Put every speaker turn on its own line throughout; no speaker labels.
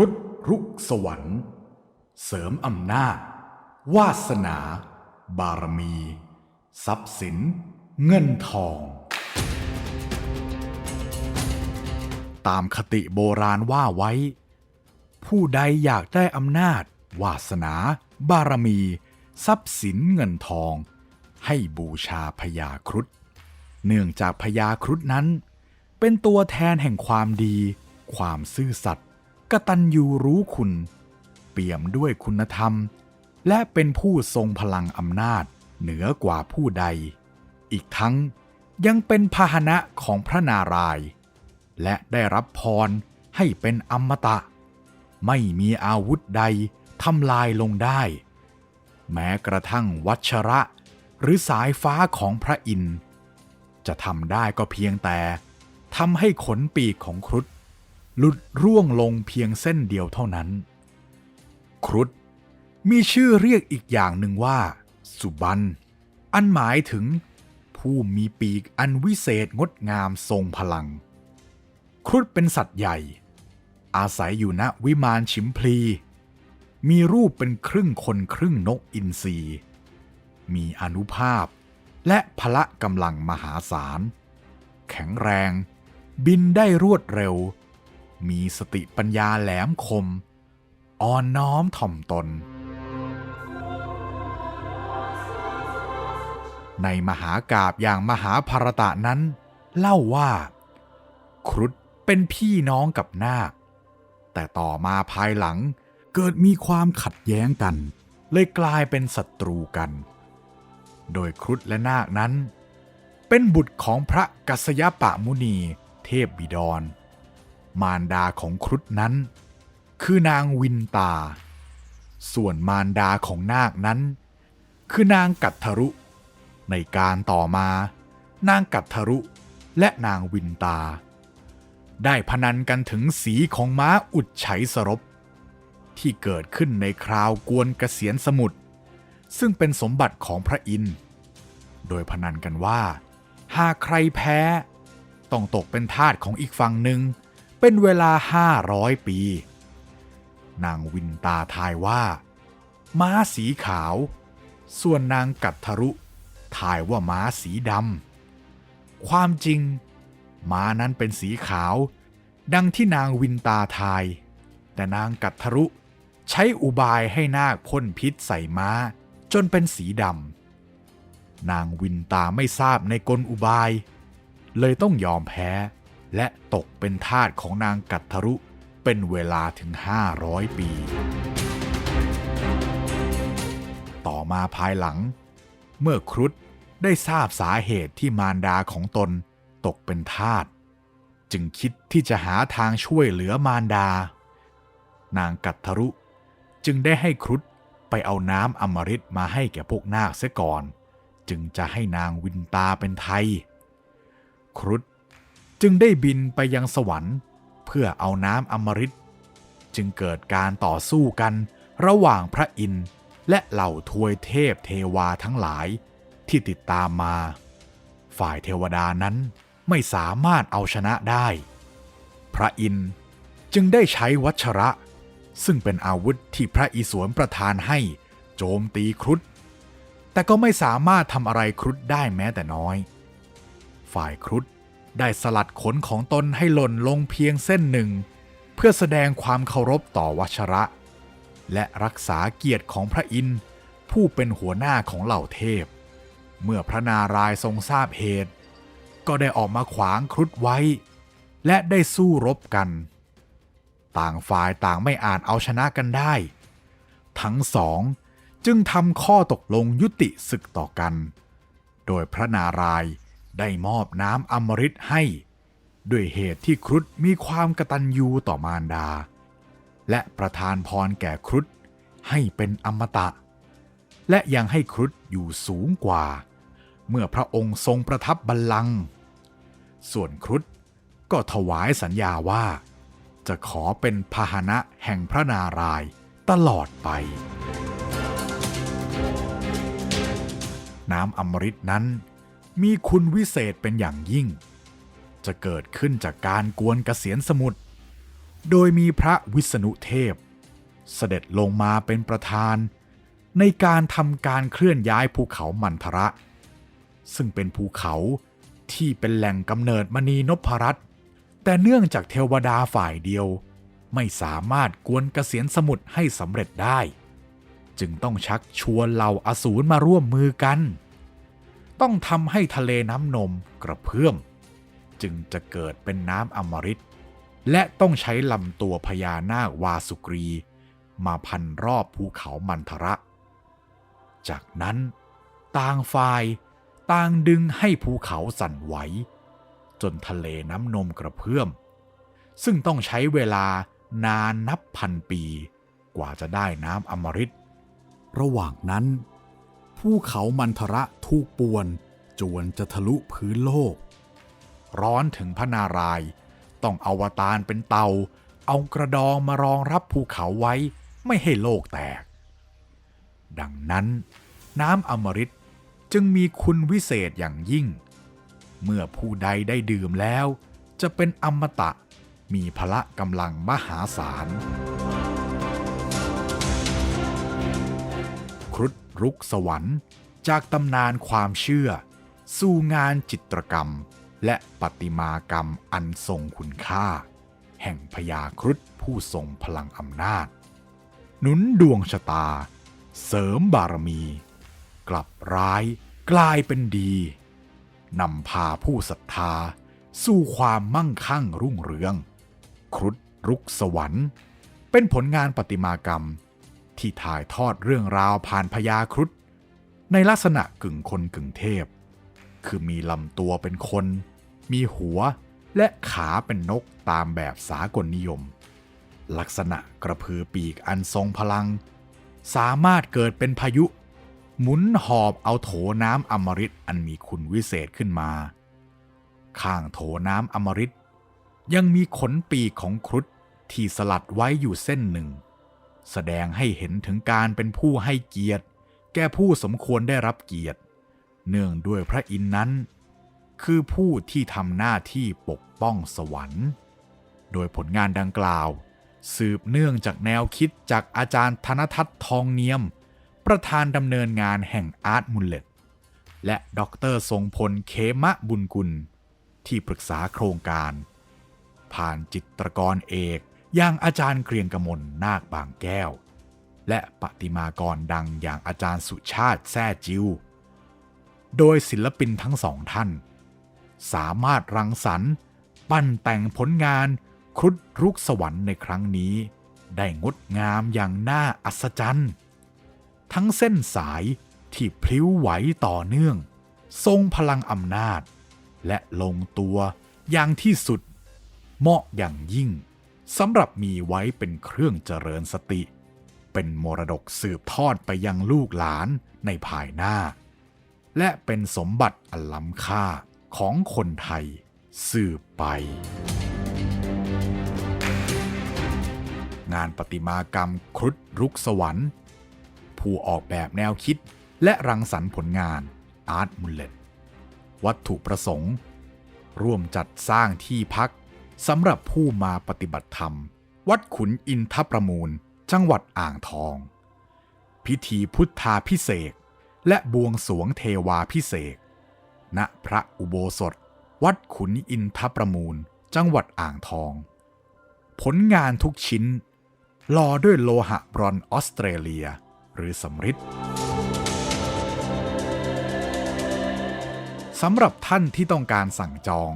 รุฑรุกสวรรค์ เสริมอำนาจ วาสนา บารมี ทรัพย์สิน เงินทอง ตามคติโบราณว่าไว้ ผู้ใดอยากได้อำนาจ วาสนา บารมี ทรัพย์สินเงินทอง ให้บูชาพญาครุฑเนื่องจากพญาครุฑนั้น เป็นตัวแทนแห่งความดี ความซื่อสัตย์ กตัญญูรู้คุณ เปี่ยมด้วยคุณธรรม และเป็นผู้ทรงพลังอำนาจเหนือกว่าผู้ใด อีกทั้งยังเป็นพาหนะของพระนารายณ์และได้รับพรให้เป็นอมตะ ไม่มีอาวุธใดทำลายลงได้ แม้กระทั่งวัชระหรือสายฟ้าของพระอินทร์จะทำได้ก็เพียงแต่ทำให้ขนปีกของครุฑ หลุดร่วงลงเพียงเส้นเดียวเท่านั้น ครุฑมีชื่อเรียกอีกอย่างหนึ่งว่า สุบัน อันหมายถึง ผู้มีปีกอันวิเศษงดงามทรงพลัง ครุฑเป็นสัตว์ใหญ่ อาศัยอยู่ณวิมานชิมพลี มีรูปเป็นครึ่งคนครึ่งนกอินทรี มีอนุภาพและพละกำลังมหาศาล แข็งแรง บินได้รวดเร็ว มีสติปัญญาแหลมคม อ่อนน้อมถ่อมตน ในมหากาบอย่างมหาภารตะนั้น เล่าว่า ครุฑเป็นพี่น้องกับนาค แต่ต่อมาภายหลังเกิดมีความขัดแย้งกัน เลยกลายเป็นศัตรูกัน โดยครุฑและนาคนั้น เป็นบุตรของพระกัสสยปะมุนีเทพบิดร มารดาของครุฑนั้น คือนางวินตา ส่วนมารดาของนาคนั้น คือนางกัตทรุ ในการต่อมา นางกัตทรุและนางวินตา ได้พนันกันถึงสีของม้าอุดไฉสรบที่เกิดขึ้นในคราวกวนเกษียณสมุทรซึ่งเป็นสมบัติของพระอินทร์โดยพนันกันว่า หากใครแพ้ ต้องตกเป็นทาสของอีกฝั่งหนึ่ง เป็นเวลาห้าร้อยปี นางวินตาทายว่า ม้าสีขาว ส่วนนางกัตทรุทายว่าม้าสีดำ ความจริง ม้านั้นเป็นสีขาว ดังที่นางวินตาทาย แต่นางกัตทรุใช้อุบายให้นาคพ่นพิษใส่ม้า จนเป็นสีดำ นางวินตาไม่ทราบในกลอุบาย เลยต้องยอมแพ้ และตกเป็นทาสของนางกัตทรุเป็นเวลาถึง 500 ปี ต่อมาภายหลัง เมื่อครุฑได้ทราบสาเหตุที่มารดาของตนตกเป็นทาสจึงคิดที่จะหาทางช่วยเหลือมารดา นางกัตทรุจึงได้ให้ครุฑไปเอาน้ำอมฤตมาให้แก่พวกนาคเสียก่อน จึงจะให้นางวินตาเป็นไทย ครุฑ จึงได้บินไปยังสวรรค์ เพื่อเอาน้ำอมฤตจึงเกิดการต่อสู้กันระหว่างพระอินทร์และเหล่าทวยเทพเทวาทั้งหลายที่ติดตามมา ฝ่ายเทวดานั้นไม่สามารถเอาชนะได้ พระอินทร์จึงได้ใช้วัชระ ซึ่งเป็นอาวุธที่พระอิศวรประทานให้โจมตีครุฑแต่ก็ไม่สามารถทำอะไรครุฑได้แม้แต่น้อย ฝ่ายครุฑ ได้สลัดขนของตนให้หล่นลงเพียงเส้นหนึ่ง เพื่อแสดงความเคารพต่อวัชระ และรักษาเกียรติของพระอินทร์ผู้เป็นหัวหน้าของเหล่าเทพ เมื่อพระนารายทรงทราบเหตุ ก็ได้ออกมาขวางครุฑไว้ และได้สู้รบกัน ต่างฝ่ายต่างไม่อาจเอาชนะกันได้ ทั้งสองจึงทำข้อตกลงยุติศึกต่อกัน โดยพระนารายณ์ ได้มอบน้ำอมฤตให้ ด้วยเหตุที่ครุฑมีความกตัญญูต่อมารดา และประทานพรแก่ครุฑให้เป็นอมตะ และยังให้ครุฑอยู่สูงกว่า เมื่อพระองค์ทรงประทับบัลลังก์ส่วนครุฑก็ถวายสัญญาว่า จะขอเป็นพาหนะแห่งพระนารายณ์ตลอดไป น้ำอมฤตนั้น มีคุณวิเศษเป็นอย่างยิ่ง จะเกิดขึ้นจากการกวนเกษียณสมุทรโดยมีพระวิษณุเทพ เสด็จลงมาเป็นประธาน ในการทำการเคลื่อนย้ายภูเขามันทระ ซึ่งเป็นภูเขาที่เป็นแหล่งกำเนิดมณีนพรัตน์แต่เนื่องจากเทวดาฝ่ายเดียว ไม่สามารถกวนเกษียนสมุทรให้สำเร็จได้ จึงต้องชักชวนเหล่าอสูรมาร่วมมือกัน ต้องทำให้ทะเลน้ำนมกระเพื่อม จึงจะเกิดเป็นน้ำอมฤตและต้องใช้ลำตัวพญานาควาสุกรี มาพันรอบภูเขามันทระ จากนั้นต่างฝ่ายต่างดึงให้ภูเขาสั่นไหว จนทะเลน้ำนมกระเพื่อม ซึ่งต้องใช้เวลานานนับพันปี กว่าจะได้น้ำอมฤตระหว่างนั้น ภูเขามันทระถูกป่วน จวนจะทะลุพื้นโลก ร้อนถึงพระนาราย ต้องอวตารเป็นเตา เอากระดองมารองรับภูเขาไว้ไม่ให้โลกแตก ดังนั้นน้ำอมฤตจึงมีคุณวิเศษอย่างยิ่ง เมื่อผู้ใดได้ดื่มแล้ว จะเป็นอมตะมีพละกำลังมหาศาล รุกสวรรค์ จากตำนานความเชื่อ สู่งานจิตรกรรม และประติมากรรมอันทรงคุณค่า แห่งพญาครุฑผู้ทรงพลังอำนาจ หนุนดวงชะตา เสริมบารมี กลับร้ายกลายเป็นดีนำพาผู้ศรัทธา สู่ความมั่งคั่งรุ่งเรือง ครุฑรุกสวรรค์ เป็นผลงานประติมากรรม ที่ถ่ายทอดเรื่องราวผ่านพญาครุฑในลักษณะกึ่งคนกึ่งเทพ คือมีลำตัวเป็นคน มีหัวและขาเป็นนกตามแบบสากลนิยม ลักษณะกระพือปีกอันทรงพลัง สามารถเกิดเป็นพายุ หมุนหอบเอาโถน้ำอมฤตอันมีคุณวิเศษขึ้นมา ข้างโถน้ำอมฤตยังมีขนปีกของครุฑที่สลัดไว้อยู่เส้นหนึ่ง แสดงให้เห็นถึงการเป็นผู้ให้เกียรติ แก่ผู้สมควรได้รับเกียรติ เนื่องด้วยพระอินทร์นั้น คือผู้ที่ทำหน้าที่ปกป้องสวรรค์ โดยผลงานดังกล่าว สืบเนื่องจากแนวคิดจากอาจารย์ธนทัศน์ทองเนียม ประธานดำเนินงานแห่งอาร์ตมุลเลตและดรทรงพลเคมะบุญกุล ที่ปรึกษาโครงการ ผ่านจิตรกรเอก อย่างอาจารย์เกรียงกมลนาคบางแก้ว และปฏิมากรดังอย่างอาจารย์สุชาติแซ่จิว โดยศิลปินทั้งสองท่าน สามารถรังสรรค์ ปั้นแต่งผลงานครุฑรุกสวรรค์ในครั้งนี้ ได้งดงามอย่างน่าอัศจรรย์ ทั้งเส้นสายที่พลิ้วไหวต่อเนื่อง ทรงพลังอำนาจ และลงตัวอย่างที่สุดเหมาะอย่างยิ่ง สำหรับมีไว้เป็นเครื่องเจริญสติ เป็นมรดกสืบทอดไปยังลูกหลานในภายหน้า และเป็นสมบัติอันล้ำค่าของคนไทยสืบไป งานประติมากรรมครุฑรุกสวรรค์ ผู้ออกแบบแนวคิดและรังสรรค์ผลงานอาร์ตมุลเลตวัตถุประสงค์ ร่วมจัดสร้างที่พัก สำหรับผู้มาปฏิบัติธรรม วัดขุนอินทประมูล จังหวัดอ่างทอง พิธีพุทธาพิเศษและบวงสรวงเทวาพิเศษณพระอุโบสถ วัดขุนอินทประมูล จังหวัดอ่างทอง ผลงานทุกชิ้นหล่อด้วยโลหะบรอนออสเตรเลีย หรือสำริดสำหรับท่านที่ต้องการสั่งจอง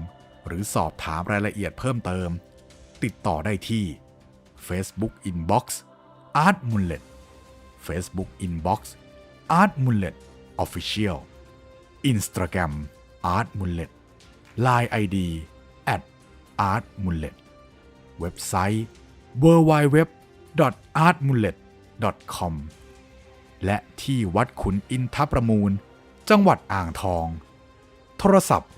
หรือสอบถามรายละเอียดเพิ่มเติม ติดต่อได้ที่ Facebook Inbox Art Mullet Facebook Inbox Art Mullet Official Instagram Art Mullet Line ID at Art Mullet เว็บไซต์ www.artmullet.com และที่วัดขุนอินทประมูล จังหวัดอ่างทอง โทรศัพท์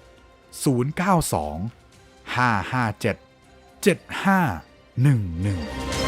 092 557 7511